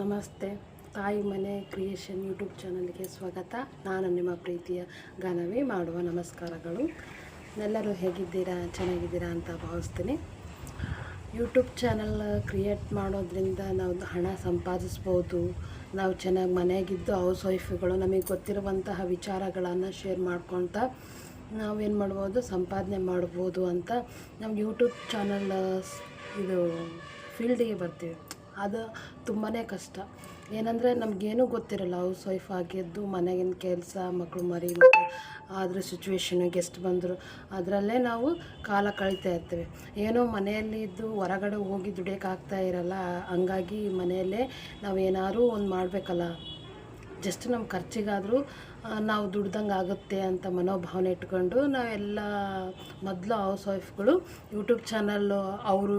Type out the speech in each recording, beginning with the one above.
ನಮಸ್ತೆ. ತಾಯಿ ಮನೆ ಕ್ರಿಯೇಷನ್ ಯೂಟ್ಯೂಬ್ ಚಾನಲ್ಗೆ ಸ್ವಾಗತ. ನಾನು ನಿಮ್ಮ ಪ್ರೀತಿಯ ಗಾನವಿ ಮಾಡುವ ನಮಸ್ಕಾರಗಳು. ಎಲ್ಲರೂ ಹೇಗಿದ್ದೀರಾ? ಚೆನ್ನಾಗಿದ್ದೀರಾ ಅಂತ ಭಾವಿಸ್ತೀನಿ. ಯೂಟ್ಯೂಬ್ ಚಾನಲ್ ಕ್ರಿಯೇಟ್ ಮಾಡೋದ್ರಿಂದ ನಾವು ಹಣ ಸಂಪಾದಿಸ್ಬೋದು. ನಾವು ಚೆನ್ನಾಗಿ ಮನೆಯಾಗಿದ್ದು ಹೌಸ್ ವೈಫ್ಗಳು, ನಮಗೆ ಗೊತ್ತಿರುವಂತಹ ವಿಚಾರಗಳನ್ನು ಶೇರ್ ಮಾಡ್ಕೊತ ನಾವೇನು ಮಾಡ್ಬೋದು? ಸಂಪಾದನೆ ಮಾಡ್ಬೋದು ಅಂತ ನಮ್ಮ ಯೂಟ್ಯೂಬ್ ಚಾನಲ್ ಇದು ಫೀಲ್ಡಿಗೆ ಬರ್ತೀವಿ. ಅದು ತುಂಬಾ ಕಷ್ಟ. ಏನಂದರೆ ನಮಗೇನೂ ಗೊತ್ತಿರಲ್ಲ, ಹೌಸ್ ವೈಫ್ ಆಗಿದ್ದು ಮನೆಗಿನ ಕೆಲಸ ಮಕ್ಕಳು ಮರಿ ಆದರೆ ಸಿಚುವೇಶನು ಗೆಸ್ಟ್ ಬಂದರು. ಅದರಲ್ಲೇ ನಾವು ಕಾಲ ಕಳೀತಾ ಇರ್ತೀವಿ. ಏನೋ ಮನೆಯಲ್ಲಿ ಇದ್ದು ಹೊರಗಡೆ ಹೋಗಿ ದುಡಿಯೋಕ್ಕಾಗ್ತಾ ಇರಲ್ಲ, ಹಂಗಾಗಿ ಮನೆಯಲ್ಲೇ ನಾವು ಏನಾದರೂ ಒಂದು ಮಾಡಬೇಕಲ್ಲ. ಜಸ್ಟ್ ನಮ್ಮ ಖರ್ಚಿಗಾದರೂ ನಾವು ದುಡ್ದಂಗೆ ಆಗುತ್ತೆ ಅಂತ ಮನೋಭಾವನೆ ಇಟ್ಕೊಂಡು ನಾವೆಲ್ಲ ಮೊದಲು ಹೌಸ್ ವೈಫ್ಗಳು ಯೂಟ್ಯೂಬ್ ಚಾನಲ್ಲು ಅವರು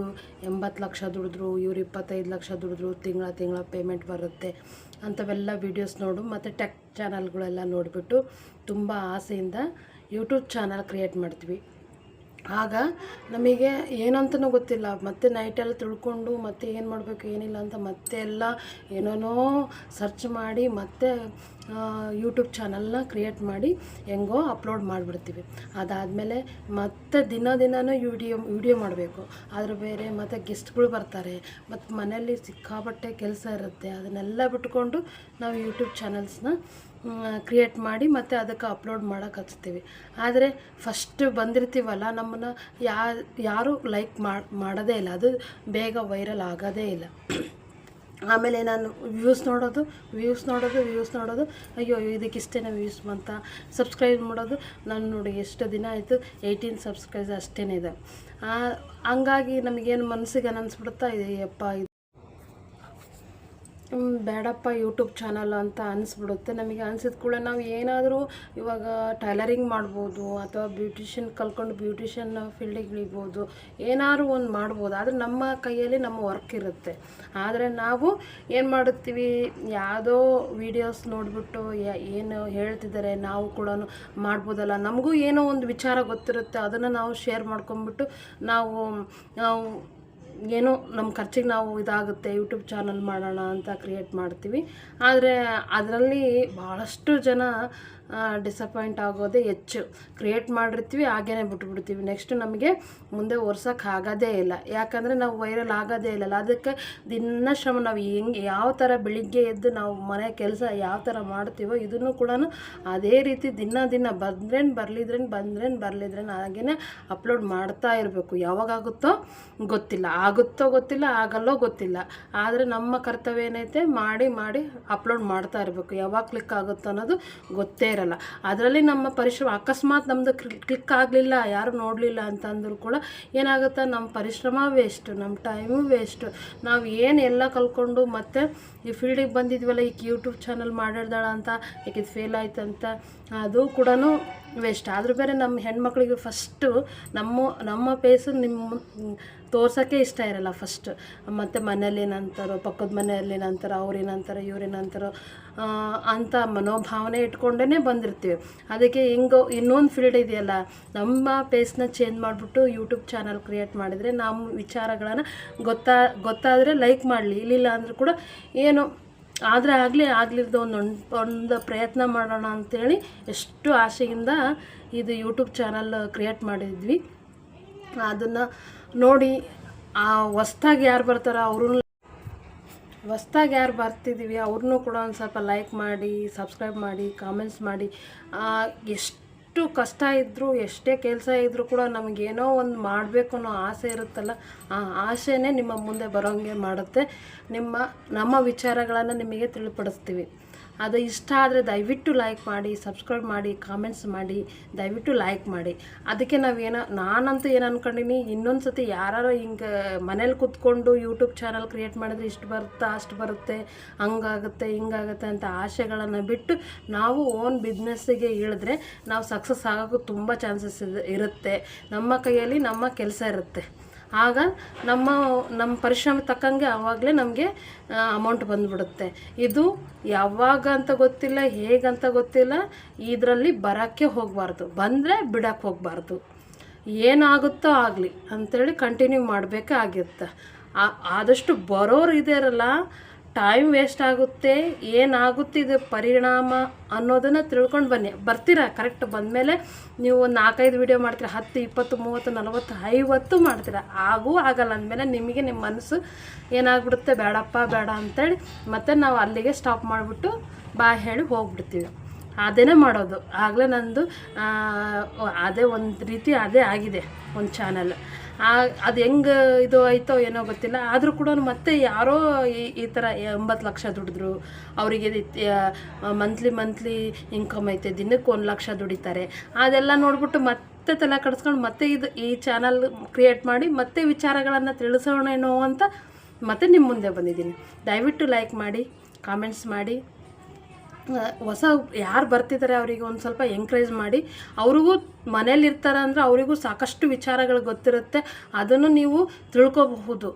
ಎಂಬತ್ತು ಲಕ್ಷ ದುಡಿದ್ರು, ಇವ್ರು ಇಪ್ಪತ್ತೈದು ಲಕ್ಷ ದುಡಿದ್ರು, ತಿಂಗಳ ತಿಂಗಳ ಪೇಮೆಂಟ್ ಬರುತ್ತೆ ಅಂಥವೆಲ್ಲ ವೀಡಿಯೋಸ್ ನೋಡು ಮತ್ತು ಟೆಕ್ ಚಾನಲ್ಗಳೆಲ್ಲ ನೋಡಿಬಿಟ್ಟು ತುಂಬ ಆಸೆಯಿಂದ ಯೂಟ್ಯೂಬ್ ಚಾನಲ್ ಕ್ರಿಯೇಟ್ ಮಾಡ್ತೀವಿ. ಆಗ ನಮಗೆ ಏನಂತನೂ ಗೊತ್ತಿಲ್ಲ. ಮತ್ತೆ ನೈಟೆಲ್ಲ ತಿಳ್ಕೊಂಡು ಮತ್ತೆ ಏನು ಮಾಡಬೇಕು, ಏನಿಲ್ಲ ಅಂತ ಮತ್ತೆ ಎಲ್ಲ ಏನೇನೋ ಸರ್ಚ್ ಮಾಡಿ ಮತ್ತೆ ಯೂಟ್ಯೂಬ್ ಚಾನಲ್ನ ಕ್ರಿಯೇಟ್ ಮಾಡಿ ಹೆಂಗೋ ಅಪ್ಲೋಡ್ ಮಾಡಿಬಿಡ್ತೀವಿ. ಅದಾದಮೇಲೆ ಮತ್ತೆ ದಿನ ದಿನವೂ ವಿಡಿಯೋ ವಿಡಿಯೋ ಮಾಡಬೇಕು. ಅದ್ರ ಬೇರೆ ಮತ್ತು ಗೆಸ್ಟ್ಗಳು ಬರ್ತಾರೆ. ಮತ್ತು ಮನೆಯಲ್ಲಿ ಸಿಕ್ಕಾಪಟ್ಟೆ ಕೆಲಸ ಇರುತ್ತೆ. ಅದನ್ನೆಲ್ಲ ಬಿಟ್ಕೊಂಡು ನಾವು ಯೂಟ್ಯೂಬ್ ಚಾನಲ್ಸ್ನ ಕ್ರಿಯೇಟ್ ಮಾಡಿ ಮತ್ತು ಅದಕ್ಕೆ ಅಪ್ಲೋಡ್ ಮಾಡೋಕೆ ಹಚ್ತೀವಿ. ಆದರೆ ಫಸ್ಟ್ ಬಂದಿರ್ತೀವಲ್ಲ ನಮ್ಮನ್ನು ಯಾ, ಯಾರೂ ಲೈಕ್ ಮಾಡೋದೇ ಇಲ್ಲ. ಅದು ಬೇಗ ವೈರಲ್ ಆಗೋದೇ ಇಲ್ಲ. ಆಮೇಲೆ ನಾನು ವ್ಯೂಸ್ ನೋಡೋದು ವ್ಯೂಸ್ ನೋಡೋದು ವ್ಯೂಸ್ ನೋಡೋದು. ಅಯ್ಯೋ, ಇದಕ್ಕೆ ಇಷ್ಟೇ ವ್ಯೂಸ್ ಅಂತ ಸಬ್ಸ್ಕ್ರೈಬ್ ಮಾಡೋದು. ನಾನು ನೋಡಿ ಎಷ್ಟು ದಿನ ಆಯಿತು? ಏಯ್ಟೀನ್ ಸಬ್ಸ್ಕ್ರೈಬ್ ಅಷ್ಟೇ ಇದೆ ಹಂಗಾಗಿ ನಮಗೇನು ಮನಸ್ಸಿಗೆ ಅನಿಸ್ಬಿಡುತ್ತಾ ಯಪ್ಪ ಇದು ಬೇಡಪ್ಪ ಯೂಟ್ಯೂಬ್ ಚಾನಲ್ ಅಂತ ಅನಿಸ್ಬಿಡುತ್ತೆ. ನಮಗೆ ಅನಿಸಿದ ಕೂಡ ನಾವು ಏನಾದರೂ ಇವಾಗ ಟೈಲರಿಂಗ್ ಮಾಡ್ಬೋದು ಅಥವಾ ಬ್ಯೂಟಿಷಿಯನ್ ಕಲ್ಕೊಂಡು ಬ್ಯೂಟಿಷಿಯನ್ ಫೀಲ್ಡಿಗೆ ಇಳಿಬೋದು, ಏನಾದರೂ ಒಂದು ಮಾಡ್ಬೋದು. ಆದರೆ ನಮ್ಮ ಕೈಯಲ್ಲಿ ನಮ್ಮ ವರ್ಕ್ ಇರುತ್ತೆ. ಆದರೆ ನಾವು ಏನು ಮಾಡುತ್ತೀವಿ? ಯಾವುದೋ ವೀಡಿಯೋಸ್ ನೋಡಿಬಿಟ್ಟು ಏನು ಹೇಳ್ತಿದ್ದಾರೆ ನಾವು ಕೂಡ ಮಾಡ್ಬೋದಲ್ಲ. ನಮಗೂ ಏನೋ ಒಂದು ವಿಚಾರ ಗೊತ್ತಿರುತ್ತೆ. ಅದನ್ನು ನಾವು ಶೇರ್ ಮಾಡ್ಕೊಂಬಿಟ್ಟು ನಾವು ನಾವು ಏನೋ ನಮ್ಮ ಖರ್ಚಿಗೆ ನಾವು ಇದಾಗುತ್ತೆ ಯೂಟ್ಯೂಬ್ ಚಾನಲ್ ಮಾಡೋಣ ಅಂತ ಕ್ರಿಯೇಟ್ ಮಾಡ್ತೀವಿ. ಆದರೆ ಅದರಲ್ಲಿ ಭಾಳಷ್ಟು ಜನ ಡಿಸಪಾಯಿಂಟ್ ಆಗೋದೇ ಹೆಚ್ಚು. ಕ್ರಿಯೇಟ್ ಮಾಡಿರ್ತೀವಿ ಹಾಗೇ ಬಿಟ್ಬಿಡ್ತೀವಿ. ನೆಕ್ಸ್ಟ್ ನಮಗೆ ಮುಂದೆ ಒರ್ಸೋಕೆ ಆಗೋದೇ ಇಲ್ಲ. ಯಾಕಂದರೆ ನಾವು ವೈರಲ್ ಆಗೋದೇ ಇಲ್ಲಲ್ಲ. ಅದಕ್ಕೆ ದಿನ ಶ್ರಮ, ನಾವು ಹೆಂಗೆ, ಯಾವ ಥರ ಬೆಳಿಗ್ಗೆ ಎದ್ದು ನಾವು ಮನೆ ಕೆಲಸ ಯಾವ ಥರ ಮಾಡ್ತೀವೋ ಇದನ್ನು ಕೂಡ ಅದೇ ರೀತಿ ದಿನ ದಿನ ಬಂದ್ರೇನು ಬರ್ಲಿದ್ರೇನು ಬಂದ್ರೇನು ಬರ್ಲಿದ್ರೇನು ಹಾಗೇ ಅಪ್ಲೋಡ್ ಮಾಡ್ತಾ ಇರಬೇಕು. ಯಾವಾಗಾಗುತ್ತೋ ಗೊತ್ತಿಲ್ಲ. ಆಗುತ್ತೋ ಗೊತ್ತಿಲ್ಲ, ಆಗಲ್ಲೋ ಗೊತ್ತಿಲ್ಲ. ಆದರೆ ನಮ್ಮ ಕರ್ತವ್ಯ ಏನೈತೆ? ಮಾಡಿ ಮಾಡಿ ಅಪ್ಲೋಡ್ ಮಾಡ್ತಾ ಇರಬೇಕು. ಯಾವಾಗ ಕ್ಲಿಕ್ ಆಗುತ್ತೋ ಅನ್ನೋದು ಗೊತ್ತೇ ಇರಲ್ಲ. ಅದರಲ್ಲಿ ನಮ್ಮ ಪರಿಶ್ರಮ, ಅಕಸ್ಮಾತ್ ನಮ್ಮದು ಕ್ಲಿಕ್ ಆಗಲಿಲ್ಲ, ಯಾರು ನೋಡಲಿಲ್ಲ ಅಂತಂದರೂ ಕೂಡ ಏನಾಗುತ್ತೆ ನಮ್ಮ ಪರಿಶ್ರಮ ವೇಸ್ಟು ನಮ್ಮ ಟೈಮು ವೇಸ್ಟು ನಾವು ಏನು ಎಲ್ಲ ಕಲ್ಕೊಂಡು ಮತ್ತೆ ಈ ಫೀಲ್ಡಿಗೆ ಬಂದಿದ್ವಲ್ಲ ಈಗ ಯೂಟ್ಯೂಬ್ ಚಾನಲ್ ಮಾಡಿರ್ದಾಳ ಅಂತ ಈಗ ಇದು ಫೇಲ್ ಆಯ್ತು ಅಂತ ಅದು ಕೂಡ ವೇಸ್ಟ್ ಆದರೂ ಬೇರೆ ನಮ್ಮ ಹೆಣ್ಮಕ್ಳಿಗೆ ಫಸ್ಟು ನಮ್ಮ ನಮ್ಮ ಪೇಸು ನಿಮ್ಮ ತೋರ್ಸೋಕ್ಕೆ ಇಷ್ಟ ಇರಲ್ಲ ಫಸ್ಟ್ ಮತ್ತು ಮನೇಲಿ ನಂತರ ಪಕ್ಕದ ಮನೆಯಲ್ಲಿ ನಂತರ ಅವ್ರು ಇವ್ರೇನಂತಾರೋ ಅಂತ ಮನೋಭಾವನೆ ಇಟ್ಕೊಂಡೇ ಬಂದಿರ್ತೀವಿ. ಅದಕ್ಕೆ ಹೆಂಗೋ ಇನ್ನೊಂದು ಫೀಲ್ಡ್ ಇದೆಯಲ್ಲ, ನಮ್ಮ ಪೇಸ್ನ ಚೇಂಜ್ ಮಾಡಿಬಿಟ್ಟು ಯೂಟ್ಯೂಬ್ ಚಾನಲ್ ಕ್ರಿಯೇಟ್ ಮಾಡಿದರೆ ನಮ್ಮ ವಿಚಾರಗಳನ್ನು ಗೊತ್ತಾ, ಗೊತ್ತಾದರೆ ಲೈಕ್ ಮಾಡಲಿ ಇಲ್ಲಿಲ್ಲ ಅಂದರೂ ಕೂಡ ಏನು ಆದರೆ ಆಗಲಿ ಆಗಲಿದ್ದು ಒಂದು ಒಂದು ಪ್ರಯತ್ನ ಮಾಡೋಣ ಅಂಥೇಳಿ ಎಷ್ಟು ಆಸೆಯಿಂದ ಇದು ಯೂಟ್ಯೂಬ್ ಚಾನಲ್ ಕ್ರಿಯೇಟ್ ಮಾಡಿದ್ವಿ. ಅದನ್ನು ನೋಡಿ ಆ ಹೊಸ್ದಾಗಿ ಯಾರು ಬರ್ತಾರೋ ಅವ್ರೂ ಹೊಸ್ದಾಗಿ ಯಾರು ಬರ್ತಿದ್ದೀವಿ ಅವ್ರನ್ನೂ ಕೂಡ ಒಂದು ಸ್ವಲ್ಪ ಲೈಕ್ ಮಾಡಿ ಸಬ್ಸ್ಕ್ರೈಬ್ ಮಾಡಿ ಕಾಮೆಂಟ್ಸ್ ಮಾಡಿ ಆ, ಎಷ್ಟು ಕಷ್ಟ ಇದ್ದರೂ ಎಷ್ಟೇ ಕೆಲಸ ಇದ್ದರೂ ಕೂಡ ನಮಗೇನೋ ಒಂದು ಮಾಡಬೇಕು ಅನ್ನೋ ಆಸೆ ಇರುತ್ತಲ್ಲ, ಆ ಆಸೆನೇ ನಿಮ್ಮ ಮುಂದೆ ಬರೋಂಗೆ ಮಾಡುತ್ತೆ. ನಿಮ್ಮ, ನಮ್ಮ ವಿಚಾರಗಳನ್ನು ನಿಮಗೆ ತಿಳಿಪಡಿಸ್ತೀವಿ. ಅದು ಇಷ್ಟ ಆದರೆ ದಯವಿಟ್ಟು ಲೈಕ್ ಮಾಡಿ ಸಬ್ಸ್ಕ್ರೈಬ್ ಮಾಡಿ ಕಾಮೆಂಟ್ಸ್ ಮಾಡಿ, ದಯವಿಟ್ಟು ಲೈಕ್ ಮಾಡಿ. ಅದಕ್ಕೆ ನಾವೇನೋ, ನಾನಂತೂ ಏನು ಅಂದ್ಕೊಂಡಿನಿ ಇನ್ನೊಂದು ಸತಿ ಯಾರು ಹಿಂಗೆ ಮನೇಲಿ ಕೂತ್ಕೊಂಡು ಯೂಟ್ಯೂಬ್ ಚಾನಲ್ ಕ್ರಿಯೇಟ್ ಮಾಡಿದ್ರೆ ಇಷ್ಟು ಬರುತ್ತಾ, ಅಷ್ಟು ಬರುತ್ತೆ, ಹಂಗಾಗುತ್ತೆ, ಹಿಂಗಾಗುತ್ತೆ ಅಂತ ಆಸೆಗಳನ್ನು ಬಿಟ್ಟು ನಾವು ಓನ್ ಬಿಸ್ನೆಸ್ಸಿಗೆ ಇಳಿದ್ರೆ ನಾವು ಸಕ್ಸಸ್ ಆಗೋಕ್ಕೂ ತುಂಬ ಚಾನ್ಸಸ್ ಇರುತ್ತೆ. ನಮ್ಮ ಕೈಯಲ್ಲಿ ನಮ್ಮ ಕೆಲಸ ಇರುತ್ತೆ. ಆಗ ನಮ್ಮ ನಮ್ಮ ಪರಿಶ್ರಮ ತಕ್ಕಂಗೆ ಆವಾಗಲೇ ನಮಗೆ ಅಮೌಂಟ್ ಬಂದ್ಬಿಡುತ್ತೆ. ಇದು ಯಾವಾಗ ಅಂತ ಗೊತ್ತಿಲ್ಲ ಹೇಗಂತ ಗೊತ್ತಿಲ್ಲ. ಇದರಲ್ಲಿ ಬರೋಕ್ಕೆ ಹೋಗಬಾರ್ದು. ಬಂದರೆ ಬಿಡೋಕ್ಕೆ ಹೋಗಬಾರ್ದು. ಏನಾಗುತ್ತೋ ಆಗಲಿ ಅಂಥೇಳಿ ಕಂಟಿನ್ಯೂ ಮಾಡಬೇಕಾಗಿರುತ್ತೆ. ಆದಷ್ಟು ಬರೋರು ಇದಾರಲ್ಲ ಟೈಮ್ ವೇಸ್ಟ್ ಆಗುತ್ತೆ, ಏನಾಗುತ್ತೆ ಇದು ಪರಿಣಾಮ ಅನ್ನೋದನ್ನು ತಿಳ್ಕೊಂಡು ಬನ್ನಿ. ಬರ್ತೀರಾ? ಕರೆಕ್ಟ್ ಬಂದಮೇಲೆ ನೀವು ಒಂದು ನಾಲ್ಕೈದು ವಿಡಿಯೋ ಮಾಡ್ತೀರ, ಹತ್ತು, ಇಪ್ಪತ್ತು, ಮೂವತ್ತು, ನಲವತ್ತು, ಐವತ್ತು ಮಾಡ್ತೀರ. ಆಗೂ, ಆಗಲ್ಲ ಅಂದಮೇಲೆ ನಿಮಗೆ ನಿಮ್ಮ ಮನಸ್ಸು ಏನಾಗ್ಬಿಡುತ್ತೆ? ಬೇಡಪ್ಪ, ಬೇಡ ಅಂತೇಳಿ ಮತ್ತೆ ನಾವು ಅಲ್ಲಿಗೆ ಸ್ಟಾಪ್ ಮಾಡಿಬಿಟ್ಟು ಬಾ ಹೇಳಿ ಹೋಗ್ಬಿಡ್ತೀವಿ. ಅದೇನೇ ಮಾಡೋದು. ಆಗಲೇ ನಂದು ಅದೇ ಒಂದು ರೀತಿ ಅದೇ ಆಗಿದೆ ಒಂದು ಚಾನಲ್ ಅದು ಹೆಂಗೆ ಇದು ಆಯಿತೋ ಏನೋ ಗೊತ್ತಿಲ್ಲ. ಆದರೂ ಕೂಡ ಮತ್ತೆ ಯಾರೋ ಈ ಈ ಥರ ಎಂಬತ್ತು ಲಕ್ಷ ದುಡಿದ್ರು. ಅವರಿಗೆ ಮಂತ್ಲಿ ಮಂತ್ಲಿ ಇನ್ಕಮ್ ಐತೆ, ದಿನಕ್ಕೆ ಒಂದು ಲಕ್ಷ ದುಡಿತಾರೆ. ಅದೆಲ್ಲ ನೋಡ್ಬಿಟ್ಟು ಮತ್ತೆ ತಲೆ ಕಡಿಸ್ಕೊಂಡು ಮತ್ತೆ ಇದು ಈ ಚಾನಲ್ ಕ್ರಿಯೇಟ್ ಮಾಡಿ ಮತ್ತೆ ವಿಚಾರಗಳನ್ನು ತಿಳಿಸೋಣೇನೋ ಅಂತ ಮತ್ತೆ ನಿಮ್ಮ ಮುಂದೆ ಬಂದಿದ್ದೀನಿ. ದಯವಿಟ್ಟು ಲೈಕ್ ಮಾಡಿ ಕಾಮೆಂಟ್ಸ್ ಮಾಡಿ. ಹೊಸ ಯಾರು ಬರ್ತಿದ್ದಾರೆ ಅವರಿಗೆ ಒಂದು ಸ್ವಲ್ಪ ಎಂಕರೇಜ್ ಮಾಡಿ. ಅವ್ರಿಗೂ ಮನೇಲಿರ್ತಾರೆ ಅಂದರೆ ಅವರಿಗೂ ಸಾಕಷ್ಟು ವಿಚಾರಗಳು ಗೊತ್ತಿರುತ್ತೆ. ಅದನ್ನು ನೀವು ತಿಳ್ಕೊಬಹುದು.